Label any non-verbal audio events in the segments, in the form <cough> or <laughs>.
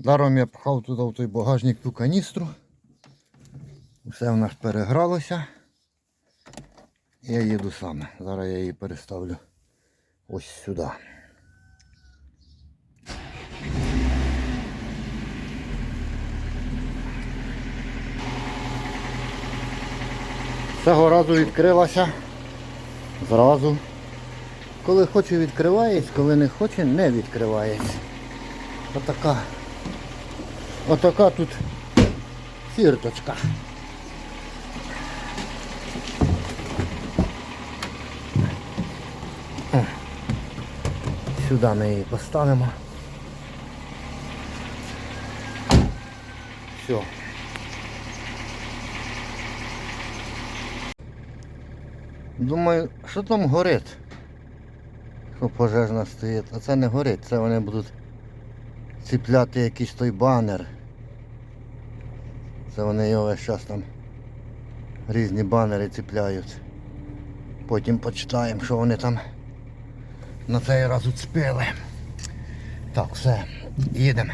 Даром я пхав туди в той багажник ту каністру. Все в нас перегралося. Я їду сам. Зараз я її переставлю ось сюди. Цього разу відкрилася. Зразу. Коли хочу відкривається, коли не хоче, не відкривається. Отака. Отака тут фірточка. Сюди ми її поставимо. Все. Думаю, що там горить? Що пожежна стоїть. А це не горить, це вони будуть ціпляти якийсь той банер. Це вони його весь час там різні банери ціпляють. Потім почитаємо, що вони там на цей раз уцепили. Так, все, їдемо.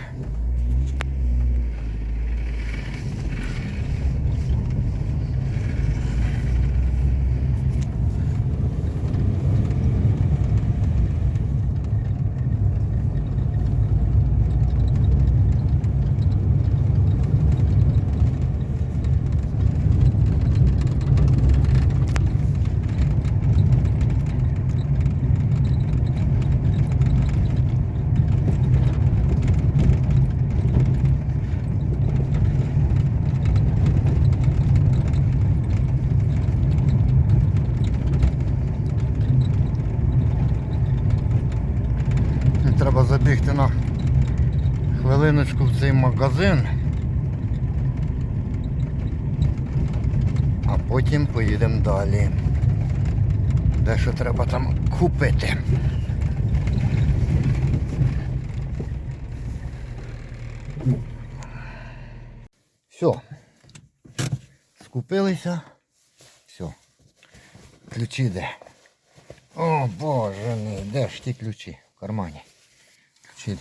Треба забігти на хвилиночку в цей магазин. А потім поїдемо далі. Дещо треба там купити. Все. Скупилися. Все. Ключі де. О боже мій, де ж ті ключі? В кармані. Ключі.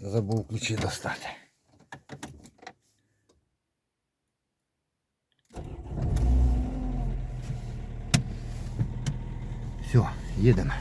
Забув ключі достати. Все, їдемо.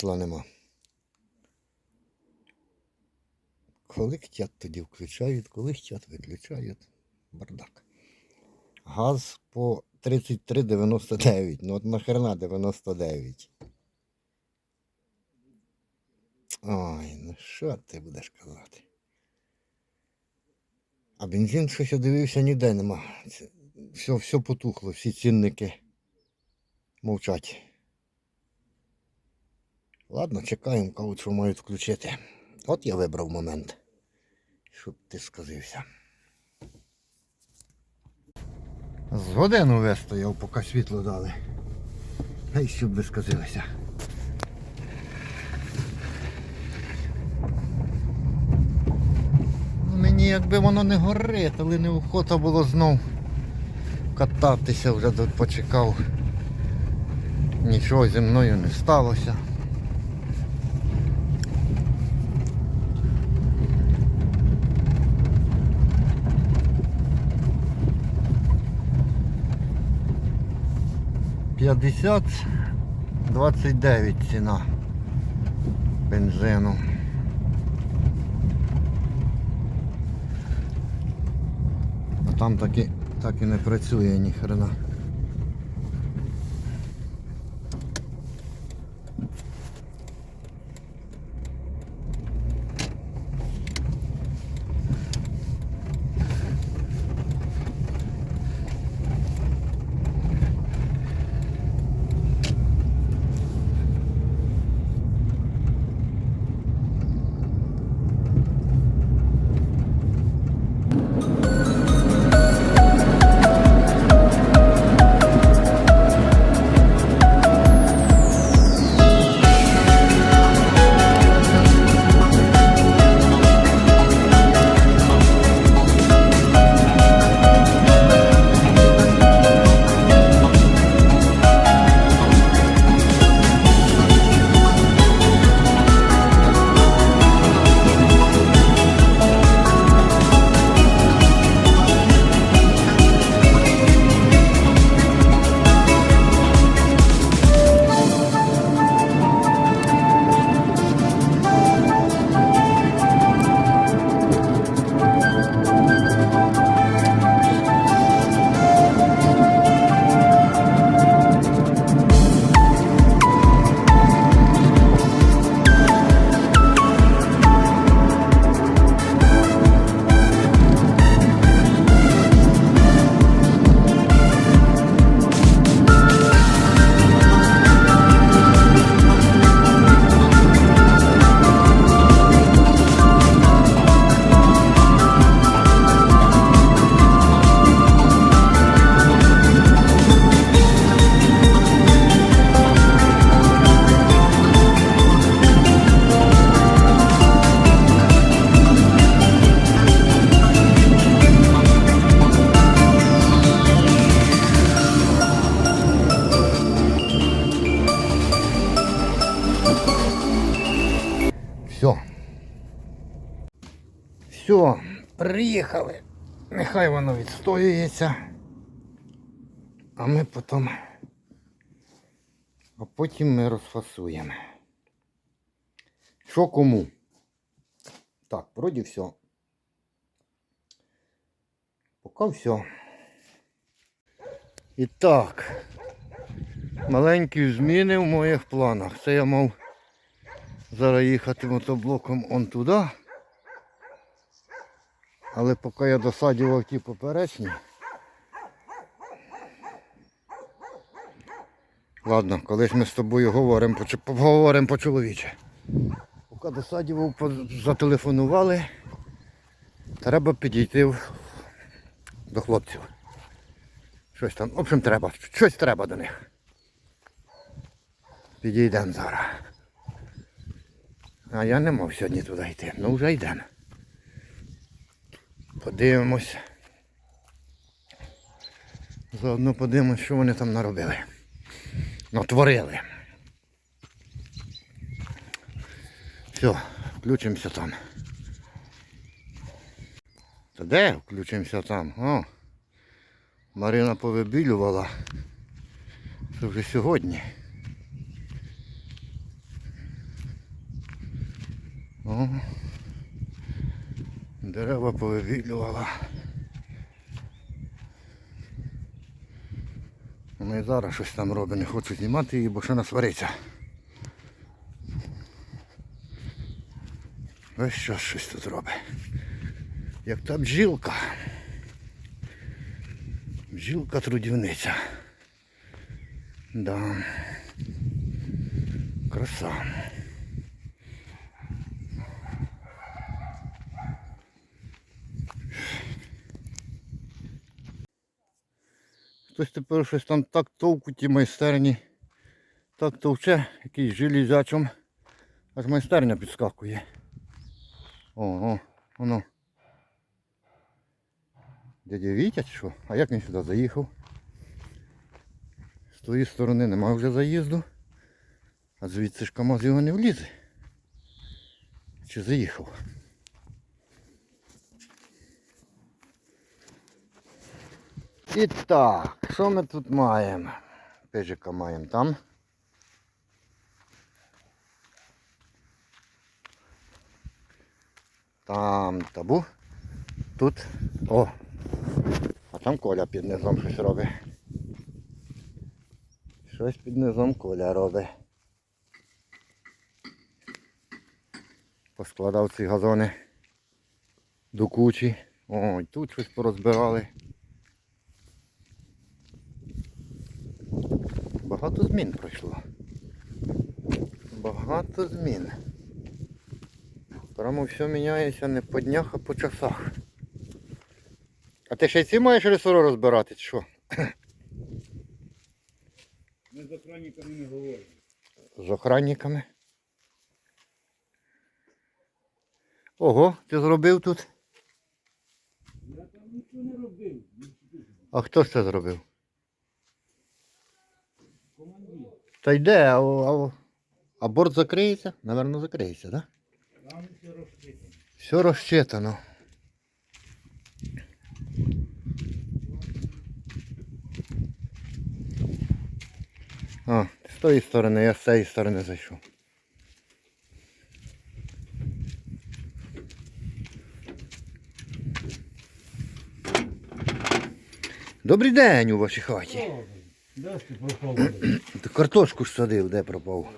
Світла нема. Коли хотять, тоді включають, коли хотять, виключають. Бардак. Газ по 33,99. Ну от нахрена 99. Ой, ну що ти будеш казати? А бензин щось я дивився ніде нема. Все, все потухло, всі цінники мовчать. Ладно, чекаємо, кажуть, що мають включити. От я вибрав момент, щоб ти сказився. З годину вистояв, поки світло дали. Ай, щоб ви сказилися. Ну, Мені якби воно не горить, але не охота було знов кататися, вже тут почекав. Нічого зі мною не сталося. П'ятдесят двадцять дев'ять ціна бензину. А там таки так і не працює ніхрена. Відстоюється. А ми потім. А потім ми розфасуємо. Що кому? Так, вроді все. Поки все. І так. Маленькі зміни в моїх планах. Це я мав Зараз їхати мотоблоком он туди. Але поки я досадював ті поперечні. Ладно, колись ми з тобою говоримо, поговоримо по чоловіче. Поки досадював, зателефонували. Треба підійти до хлопців. Щось там, в общем, треба. Щось треба до них. Підійдемо зараз. А я не мав сьогодні туди йти. Ну вже йдемо. Подивимось. Заодно подивимось, що вони там наробили. Натворили. Все, включимося там. Та де включимося там? О! Марина повибілювала. Це вже сьогодні. О дерева повивілювала. Вона і зараз щось там робить, не хочу знімати її, бо що насвариться. Весь час щось тут робить. Як та бджілка. Бджілка трудівниця. Да. Краса. Хтось тепер щось там так товку ті майстерні. Так товче, якийсь железячом. Аж майстерня підскакує. О, о, воно. Дядя Вітя чи що? А як він сюди заїхав? З тої сторони нема вже заїзду. А звідси ж КамАЗ його не влізе. Чи заїхав? І так, що ми тут маємо? Пежика маємо там. Там табу. Тут. О! А там Коля під низом щось робить. Щось під низом Коля робить. Поскладав ці газони до кучі. Ой, тут щось порозбирали. Багато змін пройшло. Багато змін. Прямо все міняється не по днях, а по часах. А ти ще й ці маєш ресори розбирати, чи що? <clears throat> Ми з охранниками не говоримо. З охранниками. Ого, ти зробив тут? Я там нічого не робив. А хто ж це зробив? Та йде, а, а, а борт закриється? Наверно, закриється, так? Да? Там все розчитано. Все розчитано. А, з тої сторони, я з цієї сторони зайшов. Добрий день у вашій хаті. Де ж ти пропав? Ти картошку ж садив, де пропав.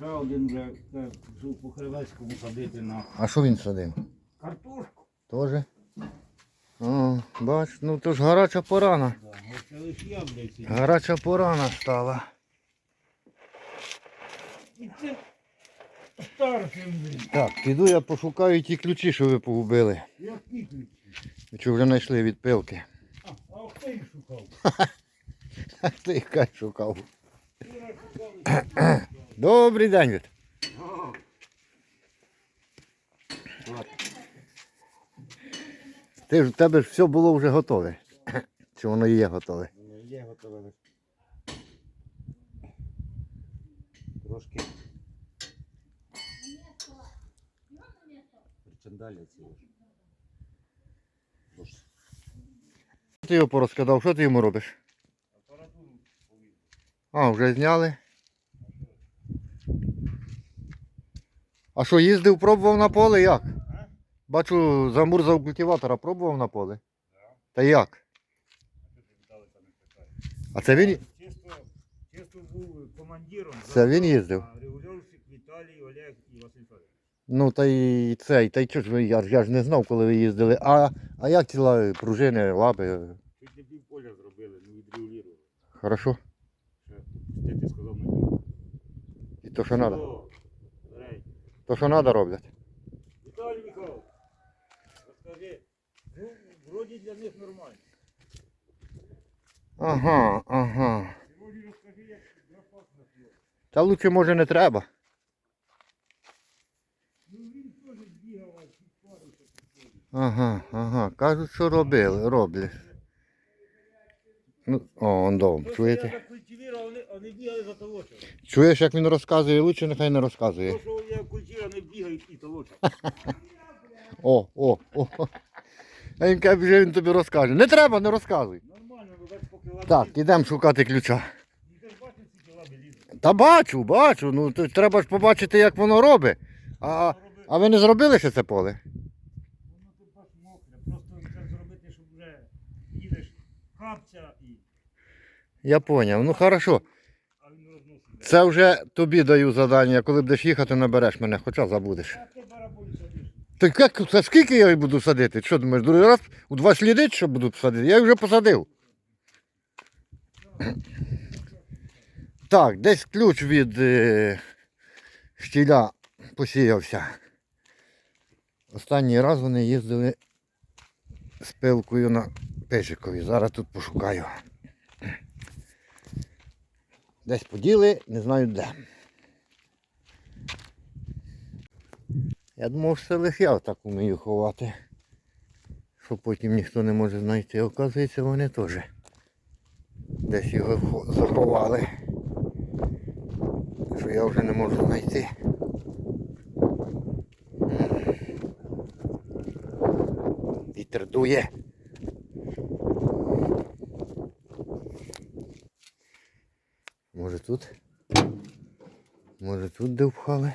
А один вже е, жив по Кривецькому садити на А що він садив? картошку. Тоже? О, бач, ну то ж гаряча порана. Да. Оце лише я блядь. сидів. Гаряча порана стала. І це старшим, блядь. Так, піду я пошукаю ті ключі, що ви погубили. Які ключі? Ви Чи вже знайшли від пилки? А, а хто їх шукав? <laughs> <laughs> Ти кай шукав. <coughs> Добрий день, Віт. Ти ж в тебе ж все було вже готове. <coughs> Чи воно є готове? Є готове. Трошки. Причандалі ці. Ти його порозкидав, що ти йому робиш? А, вже зняли. А що, їздив, пробував на поле як? Бачу, замурзав культиватора, пробував на поле. Та як? А це він, Чисто, чисто був командиром. це він їздив? А Віталій, Олег і Василь Федорович. Ну та й цей, та й чого ж ви, я, ж- я ж не знав, коли ви їздили. А, а як ці ла- пружини, лапи? Чуть не пів поля зробили, ну відрегулювали. Хорошо? Ти, ти сказав нього. І то, що треба. То, що треба роблять. Віталій Михайлович, розкажи, ну, вроді для них нормально. Ага, ага. Сьогодні розкажи, як на флот. Та лучше може не треба. Ну він теж бігав, а підходить. Ага, ага. Кажуть, що робили, роблять. Ну, о, он дом, я чуєте? вони, бігали за толочем. Чуєш, як він розказує, лучше нехай не розказує. То, що я культивував, вони бігають і толочать. <laughs> О, о, о. А він каже, вже він тобі розкаже. Не треба, не розказуй. Нормально, ну так поки лаби Так, ідемо шукати ключа. Ну, ти ж бачиш, скільки лаби лізуть. Та бачу, бачу. Ну то треба ж побачити, як воно робить. А, а ви не зробили ще це поле? Воно тим паче мокре. Просто треба зробити, щоб вже їдеш капця і. Я поняв. Ну хорошо. Це вже тобі даю завдання, коли будеш їхати, набереш мене, хоча забудеш. Так як, це скільки я буду садити? Що думаєш, другий раз у два слідить, що буду садити? Я вже посадив. Так, десь ключ від е, штіля посіявся. Останній раз вони їздили з пилкою на пешикові. Зараз тут пошукаю. Десь поділи, не знаю де. Я думав, що це лише я так вмію ховати. Що потім ніхто не може знайти. Оказується, вони теж десь його заховали. Що я вже не можу знайти. Вітер дує. Може тут? Може тут де впхали?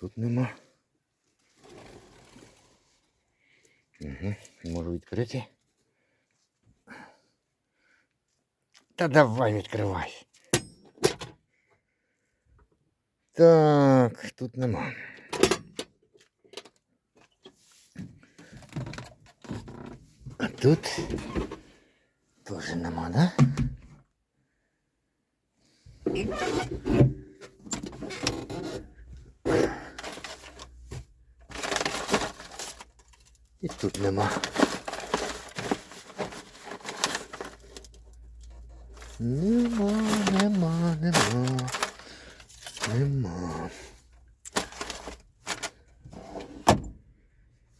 Тут нема. Угу. Можу відкрити. Та давай відкривай. Так, тут нема. А тут теж нема, да? І тут нема. Нема, нема, нема. Нема.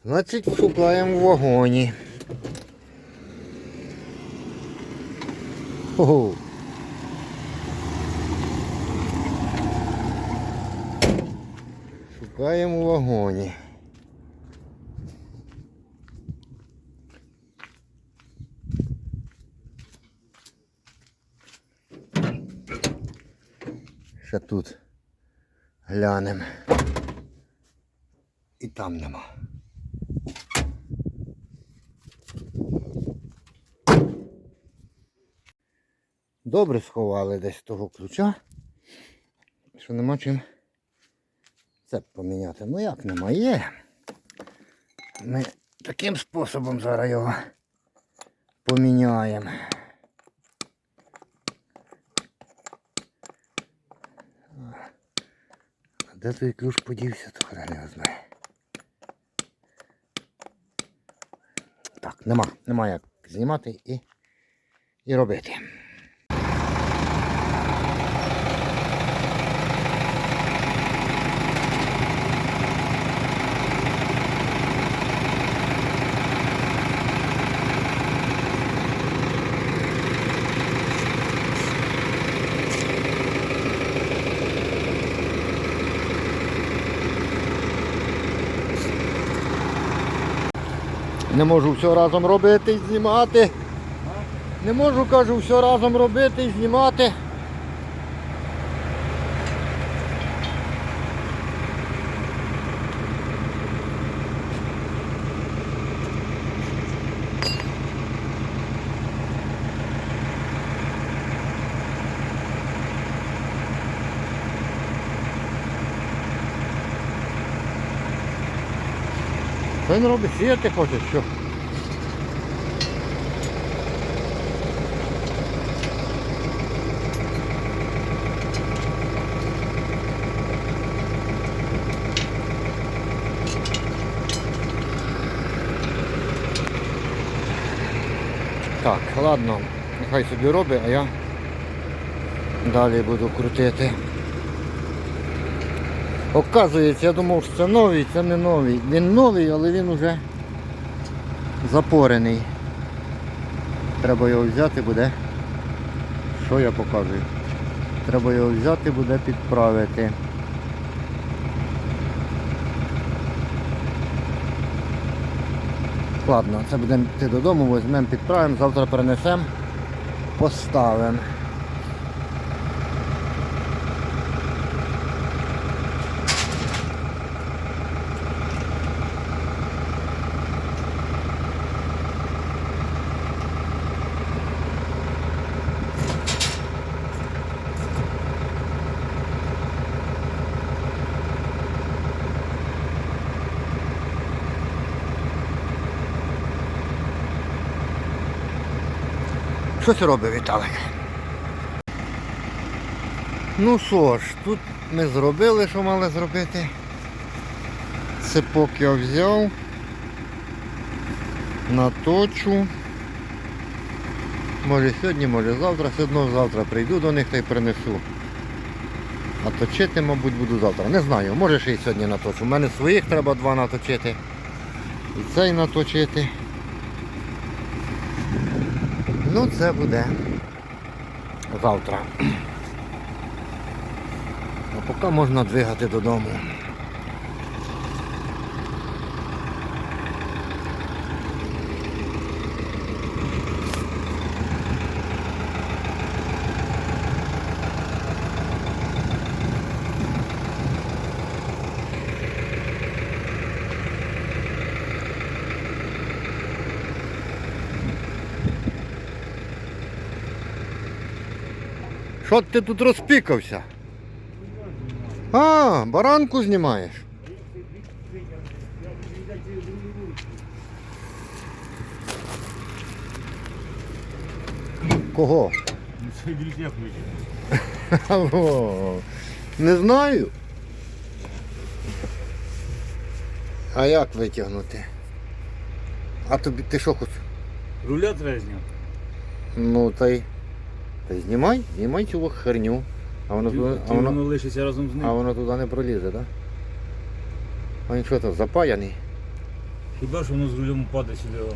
Значить, шукаємо в вагоні. Ого. Шукаємо в вагоні. Ще тут глянемо. І там нема. Добре сховали десь того ключа, що нема чим це поміняти. Ну як нема? Є. Ми таким способом зараз його поміняємо. Де той ключ подівся, то хрен його знає. Так, нема, нема як знімати і, і робити. Не можу все разом робити і знімати. Не можу, кажу, все разом робити і знімати. Він робить? Сіяти хоче, що? Так, ладно, нехай собі робить, а я далі буду крутити. Оказується, я думав, що це новий, це не новий. Він новий, але він уже запорений. Треба його взяти буде. Що я показую? Треба його взяти буде підправити. Ладно, це будемо йти додому, візьмемо, підправимо, завтра перенесемо, поставимо. Щось робить Віталик. Ну що ж, тут ми зробили, що мали зробити. Цепок я взяв. Наточу. Може сьогодні, може завтра. Все одно завтра прийду до них та й принесу. А мабуть, буду завтра. Не знаю, може ще й сьогодні наточу. У мене своїх треба два наточити. І цей наточити. Ну це буде завтра. А <clears throat> поки можна двигати додому. Що ти тут розпікався? А, баранку знімаєш. Кого? Не знаю. А як витягнути? А тобі ти що хочеш? Руля треба зняти. Ну та й. Та знімай, знімай цю херню. А воно, туди- Ти а воно, воно лишиться разом з ним. а воно туди не пролізе, так? Да? А він що там, запаяний? Хіба що воно з рулем упаде сюди. о.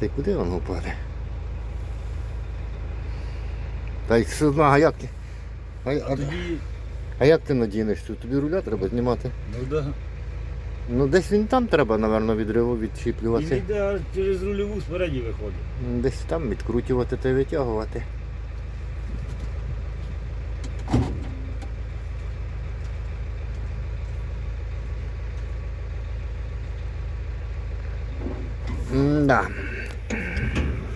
Та й куди воно впаде? Та й одно, а як ти? А, а, Тоді, а як ти надінеш? Тобі руля треба знімати. ну да. Ну десь він там треба, напевно, від риву І відчіплювати. йде аж через рульову спереді виходить. Десь там відкрутювати та витягувати. Да.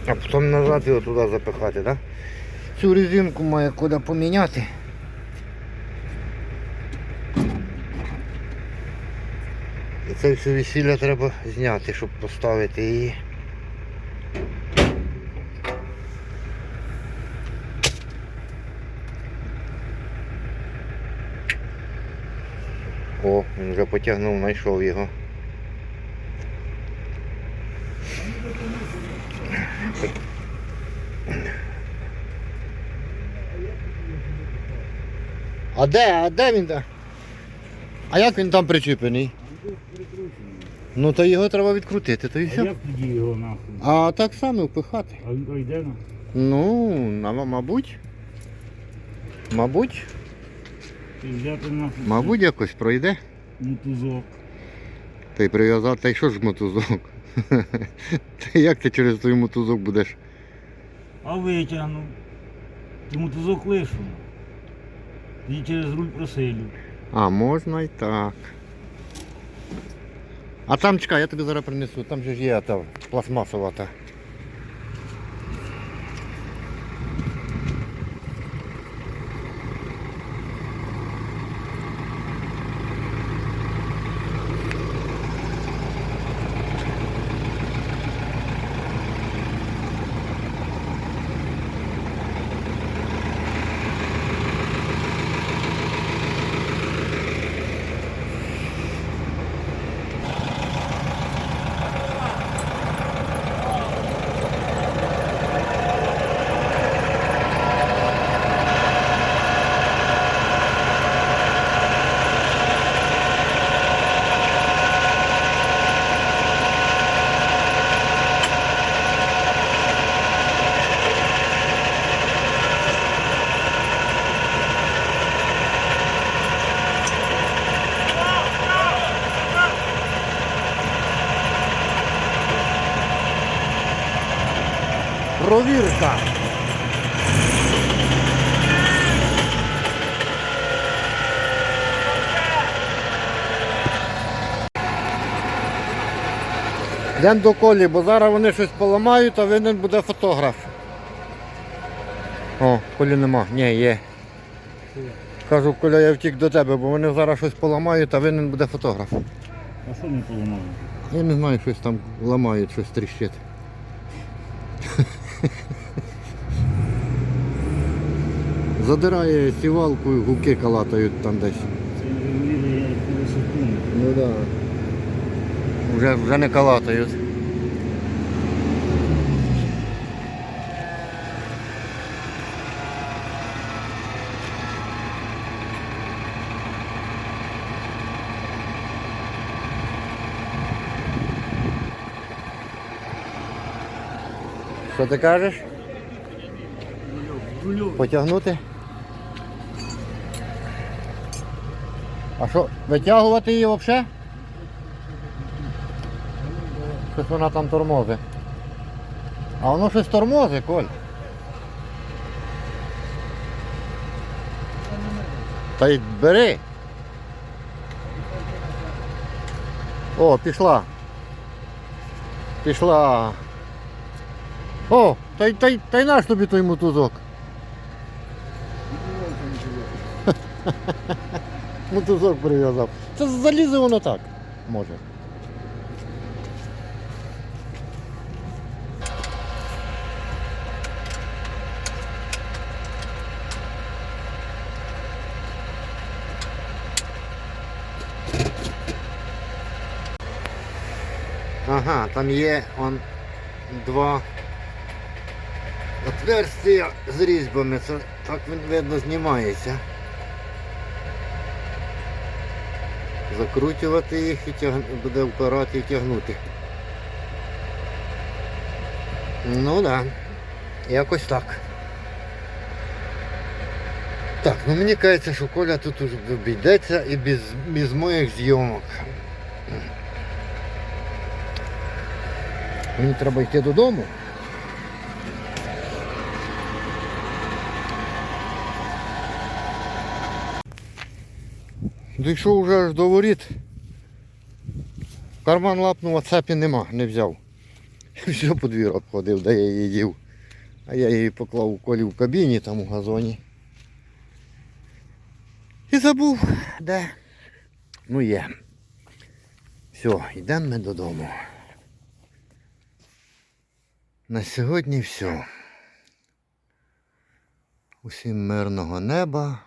А потім назад його туди запихати, так? Цю резинку має куди поміняти. Це все весілля треба зняти, щоб поставити її. О, він вже потягнув, знайшов його. А де? А де він? А як він там причіплений? Ну то його треба відкрутити, то і А все. як тоді його нахуй? А так само впихати. А він йде на? Ну, на- мабуть. Мабуть, І взяти нахуй. мабуть, якось пройде. Мотузок. Та й прив'язати, та й що ж мотузок? <laughs> Та як ти через той мотузок будеш? А витягнув. Ти мотузок лишу. Тоді через руль просилю. А, можна і так. А там чекай, я тобі зараз принесу, там же ж є та пластмасова та. Йдемо до колі, бо зараз вони щось поламають, а винен буде фотограф. О, колі нема. Ні, є. Кажу, Коля, я втік до тебе, бо вони зараз щось поламають, а винен буде фотограф. А що не поламало? Я не знаю, щось там ламають, щось тріщить. Задирає сівалку і гуки калатають там десь. Це регулює висоту. Ну так. Вже, вже не калатають. Що ти кажеш? Потягнути? А що, витягувати її взагалі? Щось вона там тормозить. А воно щось тормозить, Коль. Та й бери. О, пішла. Пішла. О, та й та та й наш тобі той мотузок. <laughs> Мотузок прив'язав. Це залізе воно так. Може. Ага, там є он два отверстия з різьбами. Це так він видно знімається. Закручувати їх і тяг... буде впирати і тягнути. Ну. Да. Якось так. Так, ну мені кажеться, що Коля тут уже обійдеться і без, без моїх зйомок. Мені треба йти додому. Дійшов вже аж до воріт. Карман лапнув, а цепі нема, не взяв. <laughs> Все по двір обходив, де я її їв. А я її поклав у колі в кабіні там у газоні. І забув, де. Ну є. Все, йдемо ми додому. На сьогодні все. Усім мирного неба.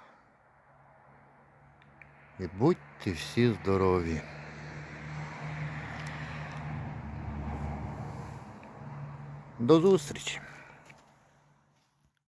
І будьте всі здорові. До зустрічі!